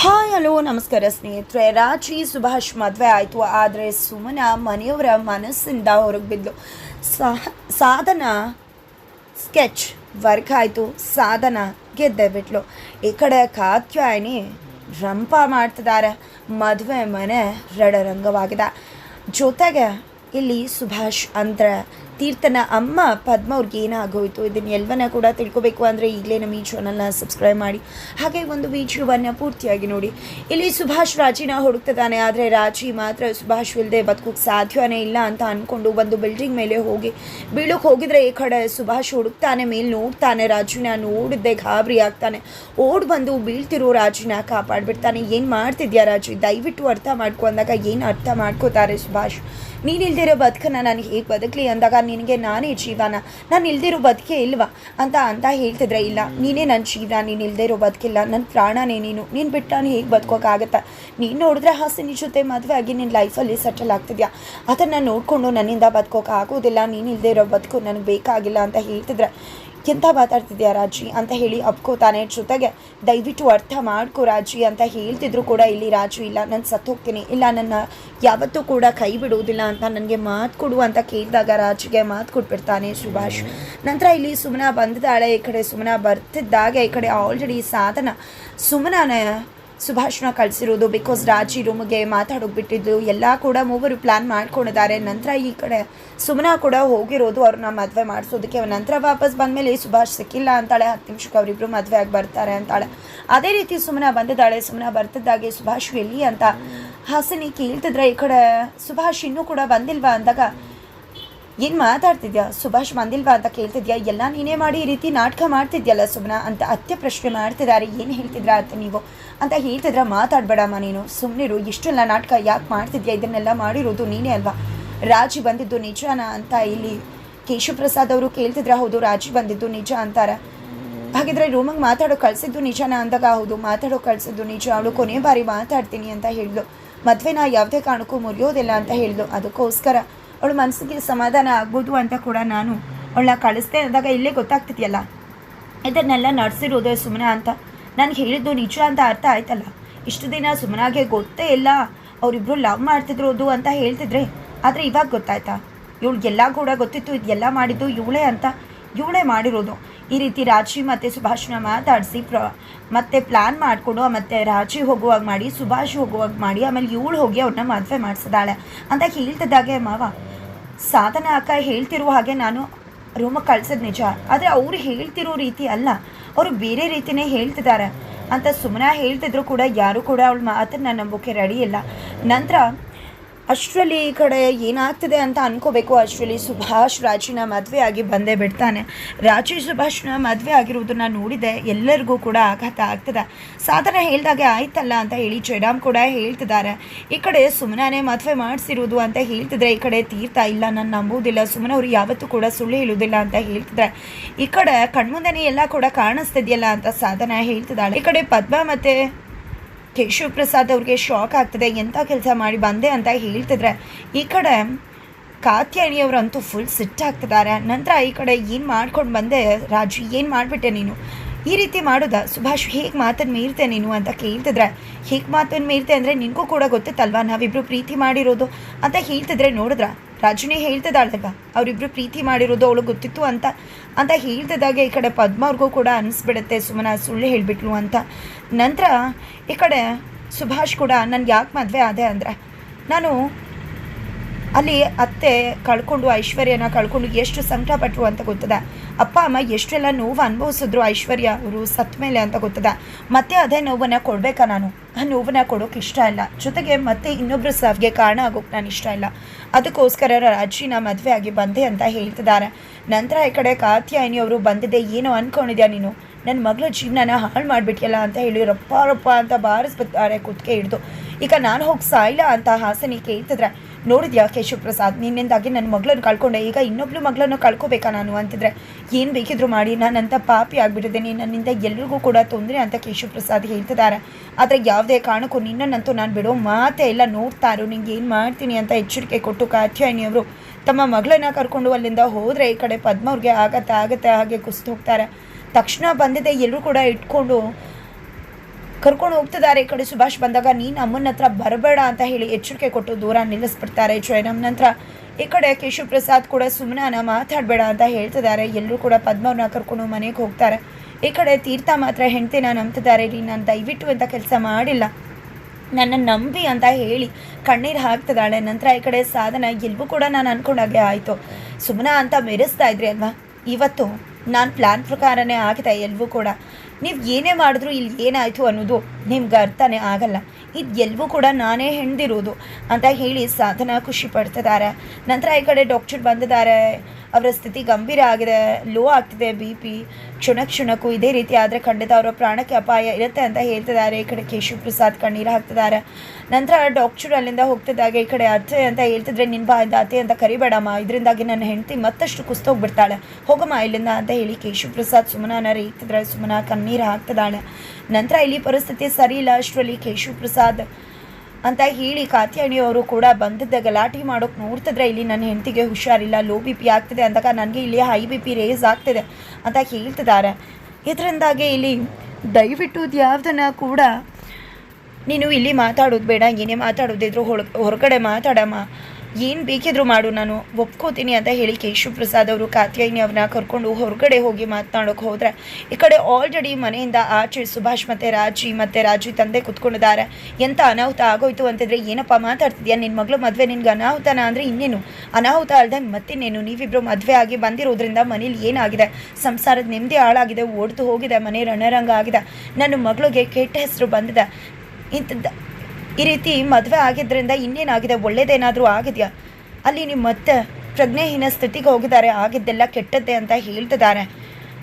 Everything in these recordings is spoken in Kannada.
ಹಾಯ್, ಹಲೋ, ನಮಸ್ಕಾರ ಸ್ನೇಹಿತರೆ. ರಾಜಿ ಸುಭಾಷ್ ಮದುವೆ ಆಯಿತು, ಆದರೆ ಸುಮನ ಮನೆಯವರ ಮನಸ್ಸಿಂದ ಹೊರಗೆ ಸಹ ಸಾಧನ ಸ್ಕೆಚ್ ವರ್ಕ್ ಆಯಿತು, ಸಾಧನ ಗೆದ್ದೆ ಬಿಟ್ಲು. ಈ ಕಡೆ ಕಾತ್ಯಾಯಿನಿ ರಂಪ ಮಾಡ್ತಿದ್ದಾರೆ ಮದುವೆ ಮನೆ ರಣರಂಗವಾಗಿದೆ ಜೊತೆಗೆ ಇಲ್ಲಿ ಸುಭಾಷ್ ಅಂದ್ರೆ ತೀರ್ಥನ ಅಮ್ಮ ಪದ್ಮ ಅವ್ರಿಗೆ ಏನಾಗೋಯಿತು? ಇದನ್ನ ಎಲ್ಲವನ್ನ ಕೂಡ ತಿಳ್ಕೊಬೇಕು ಅಂದರೆ ಈಗಲೇ ನಮ್ಮ ಈ ಚಾನಲ್ನ ಸಬ್ಸ್ಕ್ರೈಬ್ ಮಾಡಿ. ಹಾಗೆ ಒಂದು ವಿಡಿಯೋವನ್ನು ಪೂರ್ತಿಯಾಗಿ ನೋಡಿ. ಇಲ್ಲಿ ಸುಭಾಷ್ ರಾಜಿನ ಹುಡುಕ್ತಿದ್ದಾನೆ, ಆದರೆ ರಾಜಿ ಮಾತ್ರ ಸುಭಾಷ್ ಇಲ್ಲದೆ ಬದುಕೋಕೆ ಸಾಧ್ಯವೇ ಇಲ್ಲ ಅಂತ ಅಂದ್ಕೊಂಡು ಒಂದು ಬಿಲ್ಡಿಂಗ್ ಮೇಲೆ ಹೋಗಿ ಬೀಳೋಕೆ ಹೋಗಿದ್ರೆ ಈ ಕಡೆ ಸುಭಾಷ್ ಹುಡುಕ್ತಾನೆ, ಮೇಲೆ ನೋಡ್ತಾನೆ, ರಾಜುನ ನೋಡಿದ್ದೆ ಗಾಬರಿ ಆಗ್ತಾನೆ. ಓಡ್ ಬಂದು ಬೀಳ್ತಿರೋ ರಾಜಿನ ಕಾಪಾಡ್ಬಿಡ್ತಾನೆ. ಏನು ಮಾಡ್ತಿದ್ಯಾ ರಾಜು? ದಯವಿಟ್ಟು ಅರ್ಥ ಮಾಡ್ಕೊ ಅಂದಾಗ ಏನು ಅರ್ಥ ಮಾಡ್ಕೋತಾರೆ ಸುಭಾಷ್? ನೀನು ಇಲ್ದಿರೋ ಬದುಕನ್ನ ನಾನು ಹೇಗೆ ಬದುಕಲಿ ಅಂದಾಗ ನಿನಗೆ ನಾನೇ ಜೀವನ. ನಾನು ಇಲ್ದಿರೋ ಬದುಕೆ ಇಲ್ವಾ? ಅಂತ ಅಂತ ಹೇಳ್ತಿದ್ರೆ, ಇಲ್ಲ, ನೀನೇ ನನ್ನ ಜೀವನ, ನೀನು ಇಲ್ಲದೆ ಇರೋ ಬದುಕಿಲ್ಲ ನನ್ನ ಪ್ರಾಣನೇ ನೀನು. ನೀನು ಬಿಟ್ಟು ನಾನು ಹೇಗೆ ಬದುಕೋಕ್ಕಾಗತ್ತೆ ನೀನು ನೋಡಿದ್ರೆ ಹಾಸಿನ ಜೊತೆ ಮದುವೆ ಆಗಿ ನಿನ್ನ ಲೈಫಲ್ಲಿ ಸೆಟಲ್ ಆಗ್ತಿದ್ಯಾ? ಅದನ್ನು ನೋಡಿಕೊಂಡು ನನ್ನಿಂದ ಬದುಕೋಕೆ ಆಗೋದಿಲ್ಲ ನೀನು ಇಲ್ದೇ ಇರೋ ಬದುಕು ನನಗೆ ಬೇಕಾಗಿಲ್ಲ ಅಂತ ಹೇಳ್ತಿದ್ರೆ ಎಂತ ಮಾತಾಡ್ತಿದ್ಯಾ ರಾಜಿ ಅಂತ ಹೇಳಿ ಅಪ್ಕೋತಾನೆ ಜೊತೆಗೆ, ದಯವಿಟ್ಟು ಅರ್ಥ ಮಾಡ್ಕೊ ರಾಜಿ ಅಂತ ಹೇಳ್ತಿದ್ರು ಕೂಡ ಇಲ್ಲಿ ರಾಜು, ಇಲ್ಲ, ನಾನು ಸತ್ತೋಗ್ತೀನಿ ಇಲ್ಲ, ನನ್ನ ಯಾವತ್ತೂ ಕೂಡ ಕೈ ಬಿಡುವುದಿಲ್ಲ ಅಂತ ನನಗೆ ಮಾತು ಕೊಡು ಅಂತ ಕೇಳಿದಾಗ ರಾಜಿಗೆ ಮಾತು ಕೊಟ್ಬಿಡ್ತಾನೆ ಸುಭಾಷ್. ನಂತರ ಇಲ್ಲಿ ಸುಮನ ಬಂದಿದ್ದಾಳೆ, ಈ ಕಡೆ ಸುಮನ ಬರ್ತಿದ್ದಾಗ, ಈ ಕಡೆ ಆಲ್ರೆಡಿ ಸಾಧನ, ಸುಮನನ ಸುಭಾಷ್ನ ಕಳಿಸಿರೋದು ಬಿಕಾಸ್ ರಾಜಿ ರೂಮ್ಗೆ ಮಾತಾಡೋಕೆ ಬಿಟ್ಟಿದ್ದು ಎಲ್ಲ ಕೂಡ ಮೂವರು ಪ್ಲ್ಯಾನ್ ಮಾಡ್ಕೊಂಡಿದ್ದಾರೆ. ನಂತರ ಈ ಕಡೆ ಸುಮನ ಕೂಡ ಹೋಗಿರೋದು ಅವ್ರನ್ನ ಮದುವೆ ಮಾಡಿಸೋದಕ್ಕೆ. ನಂತರ ವಾಪಸ್ ಬಂದಮೇಲೆ ಸುಭಾಷ್ ಸಿಕ್ಕಿಲ್ಲ ಅಂತಾಳೆ. ಹತ್ತು ನಿಮಿಷಕ್ಕೆ ಅವರಿಬ್ಬರು ಮದುವೆ ಆಗಿ ಬರ್ತಾರೆ ಅಂತಾಳೆ. ಅದೇ ರೀತಿ ಸುಮನ ಬಂದಿದ್ದಾಳೆ. ಸುಮನ ಬರ್ತಿದ್ದಾಗೆ ಸುಭಾಷ್ ಎಲ್ಲಿ ಅಂತ ಹಾಸನಿ ಕೇಳ್ತಿದ್ರೆ ಈ ಕಡೆ ಸುಭಾಷ್ ಇನ್ನೂ ಕೂಡ ಬಂದಿಲ್ವಾ ಅಂದಾಗ ಏನು ಮಾತಾಡ್ತಿದ್ಯಾ? ಸುಭಾಷ್ ಮಂದಿಲ್ವಾ ಅಂತ ಕೇಳ್ತಿದ್ಯಾ? ಎಲ್ಲ ನೀನೇ ಮಾಡಿ ಈ ರೀತಿ ನಾಟಕ ಮಾಡ್ತಿದ್ಯಲ್ಲ ಸುಮ್ಮನ ಅಂತ ಅತ್ಯ ಪ್ರಶ್ನೆ ಮಾಡ್ತಿದ್ದಾರೆ. ಏನು ಹೇಳ್ತಿದ್ರ ಅಂತ ನೀವು? ಅಂತ ಹೇಳ್ತಿದ್ರ, ಮಾತಾಡಬೇಡಮ್ಮ ನೀನು. ಸುಮ್ಮನಿರು ಇಷ್ಟೆಲ್ಲ ನಾಟಕ ಯಾಕೆ ಮಾಡ್ತಿದ್ಯಾ? ಇದನ್ನೆಲ್ಲ ಮಾಡಿರೋದು ನೀನೇ ಅಲ್ವಾ? ರಾಜಿ ಬಂದಿದ್ದು ನಿಜಾನ ಅಂತ ಇಲ್ಲಿ ಕೇಶವಪ್ರಸಾದ್ ಅವರು ಕೇಳ್ತಿದ್ರ? ಹೌದು, ರಾಜಿ ಬಂದಿದ್ದು ನಿಜ ಅಂತಾರ. ಹಾಗಿದ್ರೆ ರೂಮಿಗೆ ಮಾತಾಡೋ ಕಳ್ಸಿದ್ದು ನಿಜಾನ ಅಂದಾಗ? ಹೌದು, ಮಾತಾಡೋ ಕಳ್ಸಿದ್ದು ನಿಜ. ಅವಳು ಕೊನೆ ಬಾರಿ ಮಾತಾಡ್ತೀನಿ ಅಂತ ಹೇಳಿದ್ಲು. ನಾ ಯಾವುದೇ ಕಾರಣಕ್ಕೂ ಮುರಿಯೋದಿಲ್ಲ ಅಂತ ಹೇಳಿದ್ಲು. ಅದಕ್ಕೋಸ್ಕರ ಅವಳ ಮನಸ್ಸಿಗೆ ಸಮಾಧಾನ ಆಗ್ಬೋದು ಅಂತ ಕೂಡ ನಾನು ಅವಳನ್ನ ಕಳಿಸ್ದೆ ಅಂದಾಗ ಇಲ್ಲೇ ಗೊತ್ತಾಗ್ತಿದೆಯಲ್ಲ? ಇದನ್ನೆಲ್ಲ ನಡೆಸಿರೋದು ಸುಮ್ಮನ ಅಂತ. ನನಗೆ ಹೇಳಿದ್ದು ನಿಜ ಅಂತ ಅರ್ಥ ಆಯ್ತಲ್ಲ? ಇಷ್ಟು ದಿನ ಸುಮ್ಮನಾಗೆ ಗೊತ್ತೇ ಇಲ್ಲ ಅವರಿಬ್ಬರು ಲವ್ ಮಾಡ್ತಿದ್ರೋದು ಅಂತ ಹೇಳ್ತಿದ್ರೆ, ಆದರೆ ಇವಾಗ ಗೊತ್ತಾಯ್ತಾ? ಇವಳಿಗೆಲ್ಲ ಕೂಡ ಗೊತ್ತಿತ್ತು ಇದೆಲ್ಲ ಮಾಡಿದ್ದು ಇವಳೇ ಅಂತ. ಇವಳೇ ಮಾಡಿರೋದು. ಈ ರೀತಿ ರಾಜಿ ಮತ್ತು ಸುಭಾಷ್ನ ಮಾತಾಡಿಸಿ ಪ್ರ, ಮತ್ತೆ ಪ್ಲ್ಯಾನ್ ಮಾಡಿಕೊಂಡು ಮತ್ತೆ ರಾಜಿ ಹೋಗುವಾಗ ಮಾಡಿ, ಸುಭಾಷ್ ಹೋಗುವಾಗ ಮಾಡಿ, ಆಮೇಲೆ ಇವಳು ಹೋಗಿ ಅವ್ರನ್ನ ಮದುವೆ ಮಾಡಿಸಿದಾಳೆ ಅಂತ ಹೇಳ್ತಿದ್ದಾಗೆ ಮಾವ. ಸಾಧನ ಅಕ್ಕ ಹೇಳ್ತಿರೋ ಹಾಗೆ ನಾನು ರೂಮಿಗೆ ಕಳ್ಸೋದು ನಿಜ. ಆದರೆ ಅವ್ರು ಹೇಳ್ತಿರೋ ರೀತಿ ಅಲ್ಲ. ಅವರು ಬೇರೆ ರೀತಿನೇ ಹೇಳ್ತಿದ್ದಾರೆ ಅಂತ ಸುಮ್ಮನೆ ಹೇಳ್ತಿದ್ರು ಕೂಡ ಯಾರು ಕೂಡ ಅವಳ ಮಾತನ್ನು ನಂಬೋಕೆ ರೆಡಿ ಇಲ್ಲ. ನಂತರ ಅಷ್ಟರಲ್ಲಿ ಈ ಕಡೆ ಏನಾಗ್ತಿದೆ ಅಂತ ಅನ್ಕೋಬೇಕು. ಅಷ್ಟರಲ್ಲಿ ಸುಭಾಷ್ ರಾಜಿನ ಮದುವೆ ಆಗಿ ಬಂದೇ ಬಿಡ್ತಾನೆ. ರಾಜಿ ಸುಭಾಷ್ನ ಮದುವೆ ಆಗಿರೋದನ್ನ ನೋಡಿದೆ. ಎಲ್ಲರಿಗೂ ಕೂಡ ಆಘಾತ ಆಗ್ತದೆ. ಸಾಧನ ಹೇಳಿದಾಗೆ ಆಯ್ತಲ್ಲ ಅಂತ ಹೇಳಿ ಜಯರಾಮ್ ಕೂಡ ಹೇಳ್ತಿದ್ದಾರೆ. ಈ ಕಡೆ ಸುಮ್ಮನೆ ಮದುವೆ ಮಾಡಿಸಿರುವುದು ಅಂತ ಹೇಳ್ತಿದ್ರೆ ಈ ಕಡೆ ತೀರ್ಥ ಇಲ್ಲ, ನಾನು ನಂಬೋದಿಲ್ಲ ಸುಮ್ಮನೆ ಅವ್ರು ಯಾವತ್ತೂ ಕೂಡ ಸುಳ್ಳು ಹೇಳೋದಿಲ್ಲ ಅಂತ ಹೇಳ್ತಿದ್ರೆ. ಈ ಕಡೆ ಕಣ್ಮುಂದೆನೇ ಎಲ್ಲ ಕೂಡ ಕಾಣಿಸ್ತಿದೆಯಲ್ಲ ಅಂತ ಸಾಧನ ಹೇಳ್ತಿದ್ದಾಳೆ. ಈ ಕಡೆ ಪದ್ಮ ಮತ್ತೆ ಕೇಶವ್ ಪ್ರಸಾದ್ ಅವ್ರಿಗೆ ಶಾಕ್ ಆಗ್ತದೆ ಎಂಥ ಕೆಲಸ ಮಾಡಿ ಬಂದೆ ಅಂತ ಹೇಳ್ತಿದ್ರೆ, ಈ ಕಡೆ ಕಾತ್ಯಾಣಿಯವರಂತೂ ಫುಲ್ ಸಿಟ್ಟಾಗ್ತಿದ್ದಾರೆ ನಂತರ ಈ ಕಡೆ ಏನು ಮಾಡ್ಕೊಂಡು ಬಂದೆ, ರಾಜು, ಏನು ಮಾಡಿಬಿಟ್ಟೆ ನೀನು? ಈ ರೀತಿ ಮಾಡೋದಾ? ಸುಭಾಷ್, ಹೇಗೆ ಮಾತನ್ನು ಮೀರ್ತೆ ನೀನು ಅಂತ ಕೇಳ್ತಿದ್ರೆ, ಹೇಗೆ ಮಾತನ್ನು ಮೀರ್ತೆ ಅಂದರೆ ನಿನಗೂ ಕೂಡ ಗೊತ್ತಿತ್ತಲ್ವಾ? ನಾವಿಬ್ಬರು ಪ್ರೀತಿ ಮಾಡಿರೋದು ಅಂತ ಹೇಳ್ತಿದ್ರೆ ನೋಡಿದ್ರ? ರಾಜುನೇ ಹೇಳ್ತಿದ್ದಾಳಲ್ವ ಅವರಿಬ್ಬರು ಪ್ರೀತಿ ಮಾಡಿರೋದು ಅವಳು ಗೊತ್ತಿತ್ತು ಅಂತ. ಅಂತ ಹೇಳ್ತಿದ್ದಾಗೆ ಈ ಕಡೆ ಪದ್ಮ ಅವ್ರಿಗೂ ಕೂಡ ಅನಿಸ್ಬಿಡುತ್ತೆ. ಸುಮನ ಸುಳ್ಳು ಹೇಳಿಬಿಟ್ಲು ಅಂತ. ನಂತರ ಈ ಕಡೆ ಸುಭಾಷ್ ಕೂಡ, ನನ್ಗೆ ಯಾಕೆ ಮದುವೆ ಆದೆ? ಅಂದರೆ, ನಾನು ಅಲ್ಲಿ ಅತ್ತೆ ಕಳ್ಕೊಂಡು, ಐಶ್ವರ್ಯನ ಕಳ್ಕೊಂಡು ಎಷ್ಟು ಸಂಕಟ ಪಟ್ಟರು ಅಂತ ಗೊತ್ತದ? ಅಪ್ಪ, ಅಮ್ಮ ಎಷ್ಟೆಲ್ಲ ನೋವು ಅನುಭವಿಸಿದ್ರು ಐಶ್ವರ್ಯ ಅವರು ಸತ್ ಮೇಲೆ ಅಂತ ಗೊತ್ತದ? ಮತ್ತೆ ಅದೇ ನೋವನ್ನ ಕೊಡಬೇಕಾ ನಾನು? ಆ ನೋವನ್ನ ಕೊಡೋಕೆ ಇಷ್ಟ ಇಲ್ಲ. ಜೊತೆಗೆ ಮತ್ತೆ ಇನ್ನೊಬ್ಬರು ಸಾವಿಗೆ ಕಾರಣ ಆಗೋಕೆ ನಾನು ಇಷ್ಟ ಇಲ್ಲ. ಅದಕ್ಕೋಸ್ಕರ ರಾಜಿನ ಮದುವೆ ಆಗಿ ಬಂದೆ ಅಂತ ಹೇಳ್ತಿದ್ದಾರೆ. ನಂತರ ಈ ಕಡೆ ಕಾತ್ಯಾಯಿನಿ ಅವರು ಬಂದಿದ್ದೆ, ಏನೋ ಅನ್ಕೊಂಡಿದ್ಯಾ ನೀನು? ನನ್ನ ಮಗಳ ಜೀವನನ ಹಾಳು ಮಾಡಿಬಿಟ್ಟಿಯಲ್ಲ ಅಂತ ಹೇಳಿ ರಪ್ಪ ರಪ್ಪ ಅಂತ ಬಾರಿಸ್ಬಿಡ್ತಾರೆ ಕುತ್ತಿಗೆ ಹಿಡಿದು. ಈಗ ನಾನು ಹೋಗಿ ಸಾಯಿಲ್ಲ ಅಂತ ಹಾಸನಿ ಕೇಳ್ತಿದ್ರೆ ನೋಡಿದ್ಯಾ ಕೇಶವ್ ಪ್ರಸಾದ್ ನಿನ್ನಿಂದಾಗಿ ನನ್ನ ಮಗಳನ್ನು ಕಳ್ಕೊಂಡೆ. ಈಗ ಇನ್ನೊಬ್ಳು ಮಗಳನ್ನು ಕಳ್ಕೊಬೇಕಾ ನಾನು ಅಂತಿದ್ರೆ? ಏನು ಬೇಕಿದ್ರು ಮಾಡಿ. ನಾನಂತ ಪಾಪಿ ಆಗಿಬಿಟ್ಟಿದ್ದೀನಿ ನನ್ನಿಂದ ಎಲ್ರಿಗೂ ಕೂಡ ತೊಂದರೆ ಅಂತ ಕೇಶವ್ ಪ್ರಸಾದ್ ಹೇಳ್ತಿದ್ದಾರೆ. ಆದರೆ ಯಾವುದೇ ಕಾರಣಕ್ಕೂ ನಿನ್ನನ್ನಂತೂ ನಾನು ಬಿಡೋ ಮಾತೇ ಇಲ್ಲ. ನೋಡ್ತಾ ಇರು. ನಿಂಗೆ ಏನು ಮಾಡ್ತೀನಿ ಅಂತ ಎಚ್ಚರಿಕೆ ಕೊಟ್ಟು ಕಾತ್ಯಾಯಿನಿಯವರು ತಮ್ಮ ಮಗಳನ್ನ ಕರ್ಕೊಂಡು ಅಲ್ಲಿಂದ ಹೋದರೆ ಈ ಕಡೆ ಪದ್ಮ ಅವ್ರಿಗೆ ಆಗತ್ತೆ ಆಗತ್ತೆ ಹಾಗೆ ಕುಸ್ತು ಹೋಗ್ತಾರೆ. ತಕ್ಷಣ ಬಂದಿದೆ ಎಲ್ಲರೂ ಕೂಡ ಇಟ್ಕೊಂಡು ಕರ್ಕೊಂಡು ಹೋಗ್ತಿದ್ದಾರೆ ಈ ಕಡೆ ಸುಭಾಷ್ ಬಂದಾಗ, ನೀನು ಅಮ್ಮನ ಹತ್ರ ಬರಬೇಡ ಅಂತ ಹೇಳಿ ಎಚ್ಚರಿಕೆ ಕೊಟ್ಟು ದೂರ ನಿಲ್ಲಿಸ್ಬಿಡ್ತಾರೆ ಜಯರಾಮ್. ನಂತರ ಈ ಕಡೆ ಕೇಶವ್ ಪ್ರಸಾದ್ ಕೂಡ ಸುಮ್ಮನ ಮಾತಾಡಬೇಡ ಅಂತ ಹೇಳ್ತಿದ್ದಾರೆ. ಎಲ್ಲರೂ ಕೂಡ ಪದ್ಮವ್ರನ್ನ ಕರ್ಕೊಂಡು ಮನೆಗೆ ಹೋಗ್ತಾರೆ. ಈ ಕಡೆ ತೀರ್ಥ ಮಾತ್ರ ಹೆಂಡ್ತಿನ ನಂಬ್ತಿದ್ದಾರೆ. ರೀ, ನಾನು ದಯವಿಟ್ಟು ಅಂತ ಕೆಲಸ ಮಾಡಿಲ್ಲ. ನನ್ನ ನಂಬಿ ಅಂತ ಹೇಳಿ ಕಣ್ಣೀರು ಹಾಕ್ತಿದ್ದಾಳೆ. ನಂತರ ಈ ಕಡೆ ಸಾಧನ ಎಲ್ಲವೂ ಕೂಡ ನಾನು ಅನ್ಕೊಂಡಾಗೆ ಆಯಿತು. ಸುಮ್ಮನ ಅಂತ ಮೆರೆಸ್ತಾ ಇದ್ರಿ ಅಲ್ವಾ? ಇವತ್ತು ನಾನು ಪ್ಲ್ಯಾನ್ ಪ್ರಕಾರನೇ ಆಗಿದೆ ಎಲ್ಲವೂ ಕೂಡ. ನೀವು ಏನೇ ಮಾಡಿದ್ರು ಇಲ್ಲಿ ಏನಾಯಿತು ಅನ್ನೋದು ನಿಮ್ಗೆ ಅರ್ಥನೇ ಆಗಲ್ಲ. ಇದು ಎಲ್ಲವೂ ಕೂಡ ನಾನೇ ಹೆಣ್ದಿರೋದು ಅಂತ ಹೇಳಿ ಸಾಧನ ಖುಷಿ ಪಡ್ತಿದ್ದಾರೆ ನಂತರ ಈ ಕಡೆ ಡಾಕ್ಟರ್ ಬಂದಿದ್ದಾರೆ ಅವರ ಸ್ಥಿತಿ ಗಂಭೀರ ಆಗಿದೆ. ಲೋ ಆಗ್ತಿದೆ ಬಿ ಪಿ ಕ್ಷಣ ಕ್ಷಣಕ್ಕೂ ಇದೇ ರೀತಿ ಆದರೆ ಖಂಡಿತ ಅವರ ಪ್ರಾಣಕ್ಕೆ ಅಪಾಯ ಇರುತ್ತೆ ಅಂತ ಹೇಳ್ತಿದ್ದಾರೆ ಈ ಕಡೆ ಕೇಶವ್ ಪ್ರಸಾದ್ ಕಣ್ಣೀರು ಹಾಕ್ತಿದ್ದಾರೆ ನಂತರ ಡಾಕ್ಟರ್ ಅಲ್ಲಿಂದ ಹೋಗ್ತಿದ್ದಾಗ ಈ ಕಡೆ ಅತ್ತೆ ಅಂತ ಹೇಳ್ತಿದ್ರೆ ನಿನ್ನ ಬಾಯಿಂದ ಅತ್ತೆ ಅಂತ ಕರಿಬೇಡಮ್ಮ. ಇದರಿಂದಾಗಿ ನನ್ನ ಹೆಂಡತಿ ಮತ್ತಷ್ಟು ಕುಸ್ತೋಗ್ಬಿಡ್ತಾಳೆ. ಹೋಗಮ್ಮ ಇಲ್ಲಿಂದ ಅಂತ ಹೇಳಿ ಕೇಶು ಪ್ರಸಾದ್ ಸುಮನನ ರೀತಿದ್ರೆ ಸುಮನ ಕಣ್ಣೀರು ಹಾಕ್ತಿದ್ದಾಳೆ ನಂತರ ಇಲ್ಲಿ ಪರಿಸ್ಥಿತಿ ಸರಿ ಇಲ್ಲ ಅಷ್ಟರಲ್ಲಿ ಕೇಶು ಪ್ರಸಾದ್ ಅಂತ ಹೇಳಿ ಕಾತ್ಯಾಣಿಯವರು ಕೂಡ ಬಂದಿದ್ದ. ಗಲಾಟೆ ಮಾಡೋಕೆ ನೋಡ್ತಿದ್ರೆ ಇಲ್ಲಿ ನನ್ನ ಹೆಂಡತಿಗೆ ಹುಷಾರಿಲ್ಲ, ಲೋ ಬಿ ಪಿ ಆಗ್ತಿದೆ ಅಂದಾಗ ನನಗೆ ಇಲ್ಲಿ ಹೈ ಬಿ ಪಿ ರೇಸ್ ಆಗ್ತಿದೆ ಅಂತ ಹೇಳ್ತಿದ್ದಾರೆ. ಇದರಿಂದಾಗಿ ಇಲ್ಲಿ ದಯವಿಟ್ಟು ಯಾವುದನ್ನು ಕೂಡ ನೀನು ಇಲ್ಲಿ ಮಾತಾಡೋದು ಬೇಡ, ಏನೇ ಮಾತಾಡೋದಿದ್ರು ಹೊರಗಡೆ ಮಾತಾಡಮ್ಮ. ಏನು ಬೇಕಿದ್ರು ಮಾಡು, ನಾನು ಒಪ್ಕೋತೀನಿ ಅಂತ ಹೇಳಿ ಕೇಶವ್ ಪ್ರಸಾದ್ ಅವರು ಕಾತ್ಯಾಯಿನಿ ಅವ್ರನ್ನ ಕರ್ಕೊಂಡು ಹೊರಗಡೆ ಹೋಗಿ ಮಾತನಾಡೋಕೆ ಹೋದರೆ, ಈ ಕಡೆ ಆಲ್ರೆಡಿ ಮನೆಯಿಂದ ಆಚೆ ಸುಭಾಷ್ ಮತ್ತು ರಾಜಿ ಮತ್ತು ರಾಜಿ ತಂದೆ ಕುತ್ಕೊಂಡಿದ್ದಾರೆ. ಎಂಥ ಅನಾಹುತ ಆಗೋಯ್ತು ಅಂತಿದ್ರೆ ಏನಪ್ಪ ಮಾತಾಡ್ತಿದ್ಯಾ? ನಿನ್ನ ಮಗಳು ಮದುವೆ, ನಿನ್ಗೆ ಅನಾಹುತನ ಅಂದರೆ ಇನ್ನೇನು? ಅನಾಹುತ ಅಲ್ಲದೆ ಮತ್ತಿನ್ನೇನು? ನೀವಿಬ್ಬರು ಮದುವೆ ಆಗಿ ಬಂದಿರೋದ್ರಿಂದ ಮನೇಲಿ ಏನಾಗಿದೆ? ಸಂಸಾರದ ನೆಮ್ಮದಿ ಹಾಳಾಗಿದೆ, ಓಡ್ತು ಹೋಗಿದೆ, ಮನೆ ರಣರಂಗ ಆಗಿದೆ. ನನ್ನ ಮಗಳಿಗೆ ಕೆಟ್ಟ ಹೆಸರು ಬಂದಿದೆ. ಇಂಥದ್ದು ಈ ರೀತಿ ಮದುವೆ ಆಗಿದ್ದರಿಂದ ಇನ್ನೇನಾಗಿದೆ? ಒಳ್ಳೇದೇನಾದರೂ ಆಗಿದೆಯಾ? ಅಲ್ಲಿ ನಿಮ್ಮ ಮತ್ತೆ ಪ್ರಜ್ಞೆಹೀನ ಸ್ಥಿತಿಗೆ ಹೋಗಿದ್ದಾರೆ. ಆಗಿದ್ದೆಲ್ಲ ಕೆಟ್ಟದ್ದೆ ಅಂತ ಹೇಳ್ತಿದ್ದಾರೆ.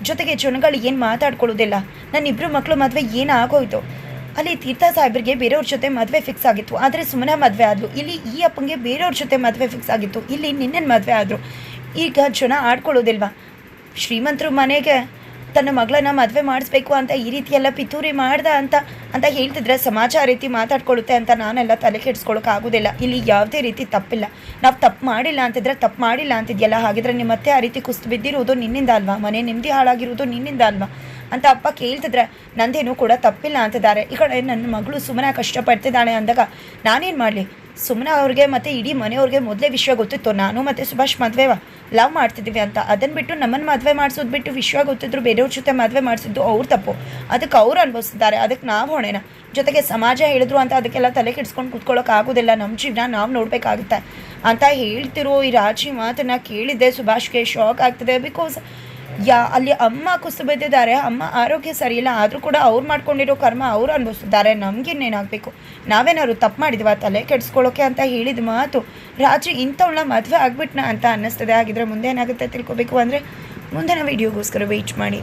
ಜೊತೆಗೆ ಜನಗಳು ಏನು ಮಾತಾಡ್ಕೊಳ್ಳೋದಿಲ್ಲ. ನನ್ನ ಇಬ್ಬರು ಮಕ್ಕಳು ಮದುವೆ ಏನಾಗೋಯ್ತು? ಅಲ್ಲಿ ತೀರ್ಥ ಸಾಹೇಬ್ರಿಗೆ ಬೇರೆಯವ್ರ ಜೊತೆ ಮದುವೆ ಫಿಕ್ಸ್ ಆಗಿತ್ತು. ಆದರೆ ಸುಮ್ಮನೆ ಮದುವೆ ಆದ್ಲು. ಇಲ್ಲಿ ಈ ಅಪ್ಪಂಗೆ ಬೇರೆಯವ್ರ ಜೊತೆ ಮದುವೆ ಫಿಕ್ಸ್ ಆಗಿತ್ತು. ಇಲ್ಲಿ ನಿನ್ನೆ ಮದುವೆ ಆದರು? ಈಗ ಜನ ಆಡ್ಕೊಳ್ಳೋದಿಲ್ವಾ? ಶ್ರೀಮಂತರು ಮನೆಗೆ ತನ್ನ ಮಗಳನ್ನ ಮದುವೆ ಮಾಡಿಸ್ಬೇಕು ಅಂತ ಈ ರೀತಿ ಎಲ್ಲ ಪಿತೂರಿ ಮಾಡ್ದ ಅಂತ ಅಂತ ಹೇಳ್ತಿದ್ರೆ ಸಮಾಜ ಆ ರೀತಿ ಮಾತಾಡ್ಕೊಳ್ಳುತ್ತೆ ಅಂತ ನಾನೆಲ್ಲ ತಲೆ ಆಗೋದಿಲ್ಲ. ಇಲ್ಲಿ ಯಾವುದೇ ರೀತಿ ತಪ್ಪಿಲ್ಲ. ನಾವು ತಪ್ಪು ಮಾಡಿಲ್ಲ ಅಂತಿದ್ರೆ ತಪ್ಪು ಮಾಡಿಲ್ಲ ಅಂತಿದ್ಯಲ್ಲ, ಹಾಗಿದ್ರೆ ನಿಮ್ಮ ಮತ್ತೆ ಆ ರೀತಿ ಕುಸ್ತು ಬಿದ್ದಿರೋದು ನಿನ್ನಿಂದ ಅಲ್ವಾ? ಮನೆ ನೆಮ್ಮದಿ ಹಾಳಾಗಿರೋದು ನಿನ್ನಿಂದ ಅಲ್ವಾ? ಅಂತ ಅಪ್ಪ ಕೇಳ್ತಿದ್ರೆ, ನಂದೇನು ಕೂಡ ತಪ್ಪಿಲ್ಲ ಅಂತಿದ್ದಾರೆ. ಈ ಕಡೆ ನನ್ನ ಮಗಳು ಸುಮ್ಮನೆ ಕಷ್ಟಪಡ್ತಿದ್ದಾಳೆ ಅಂದಾಗ, ನಾನೇನು ಮಾಡಲಿ? ಸುಮ್ಮನೆ ಅವ್ರಿಗೆ ಮತ್ತು ಇಡೀ ಮನೆಯವ್ರಿಗೆ ಮೊದಲೇ ವಿಶ್ವ ಗೊತ್ತಿತ್ತು. ನಾನು ಮತ್ತು ಸುಭಾಷ್ ಮದುವೆ ಲವ್ ಮಾಡ್ತಿದ್ದೀವಿ ಅಂತ. ಅದನ್ನು ಬಿಟ್ಟು ನಮ್ಮನ್ನು ಮದುವೆ ಮಾಡಿಸೋದು ಬಿಟ್ಟು ವಿಶ್ವ ಗೊತ್ತಿದ್ರು, ಬೇರೆಯವ್ರ ಜೊತೆ ಮದುವೆ ಮಾಡಿಸಿದ್ದು ಅವ್ರ ತಪ್ಪು. ಅದಕ್ಕೆ ಅವ್ರು ಅನುಭವಿಸ್ತಿದ್ದಾರೆ. ಅದಕ್ಕೆ ನಾವು ಹೊಣೆನ. ಜೊತೆಗೆ ಸಮಾಜ ಹೇಳಿದ್ರು ಅಂತ ಅದಕ್ಕೆಲ್ಲ ತಲೆ ಕೆಡಿಸ್ಕೊಂಡು ಕೂತ್ಕೊಳ್ಳೋಕೆ ಆಗೋದಿಲ್ಲ. ನಮ್ಮ ಜೀವನ ನಾವು ನೋಡಬೇಕಾಗುತ್ತೆ. ಅಂತ ಹೇಳ್ತಿರೋ ಈ ರಾಜಿ ಮಾತನ್ನು ಕೇಳಿದ್ದೆ ಸುಭಾಷ್ಗೆ. ಶಾಕ್ ಆಗ್ತದೆ ಬಿಕಾಸ್ ಯಾ, ಅಲ್ಲಿ ಅಮ್ಮ ಕುಸಿದು ಬಿದ್ದಿದ್ದಾರೆ ಅಮ್ಮ ಆರೋಗ್ಯ ಸರಿಯಿಲ್ಲ, ಆದರೂ ಕೂಡ ಅವ್ರು ಮಾಡ್ಕೊಂಡಿರೋ ಕರ್ಮ ಅವ್ರು ಅನುಭವಿಸಿದ್ದಾರೆ ನಮಗೇನೇನಾಗಬೇಕು ನಾವೇನಾದ್ರು ತಪ್ಪು ಮಾಡಿದ್ವಾ ತಲೆ ಕೆಡಿಸ್ಕೊಳ್ಳೋಕೆ ಅಂತ ಹೇಳಿದ ಮಾತು? ರಾಜು ಇಂಥವಳ ಮದುವೆ ಆಗ್ಬಿಟ್ನ ಅಂತ ಅನ್ನಿಸ್ತದೆ, ಹಾಗಿದ್ರೆ ಮುಂದೆ ಏನಾಗುತ್ತೆ ತಿಳ್ಕೊಬೇಕು ಅಂದರೆ ಮುಂದಿನ ವೀಡಿಯೋಗೋಸ್ಕರ ವೆಯ್ಟ್ ಮಾಡಿ.